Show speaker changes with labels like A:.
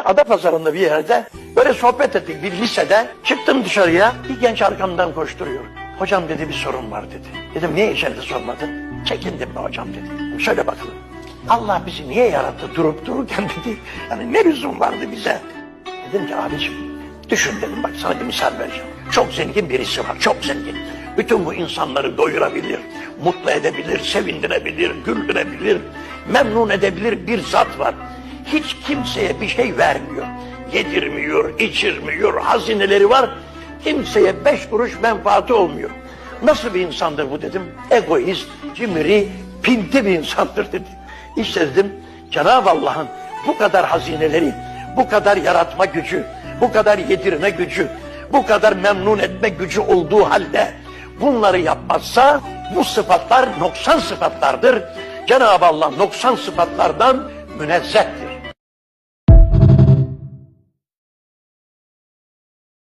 A: Ada pazarında bir yerde böyle sohbet ettik bir lisede. Çıktım dışarıya bir genç arkamdan koşturuyor. Hocam dedi bir sorun var dedi. Dedim niye içeride sormadın? Çekindim be hocam dedi. Söyle bakalım. Allah bizi niye yarattı durup dururken dedi. Yani ne lüzum vardı bize? Dedim ki abicim düşün dedim bak sana bir misal vereceğim. Çok zengin birisi var çok zengin. Bütün bu insanları doyurabilir, mutlu edebilir, sevindirebilir, güldürebilir, memnun edebilir bir zat var. Hiç kimseye bir şey vermiyor. Yedirmiyor, içirmiyor, hazineleri var. Kimseye beş kuruş menfaati olmuyor. Nasıl bir insandır bu dedim. Egoist, cimri, pinti bir insandır dedi. İşte dedim Cenab-ı Allah'ın bu kadar hazineleri, bu kadar yaratma gücü, bu kadar yedirme gücü, bu kadar memnun etme gücü olduğu halde bunları yapmazsa bu sıfatlar noksan sıfatlardır. Cenab-ı Allah noksan sıfatlardan münezzehtir.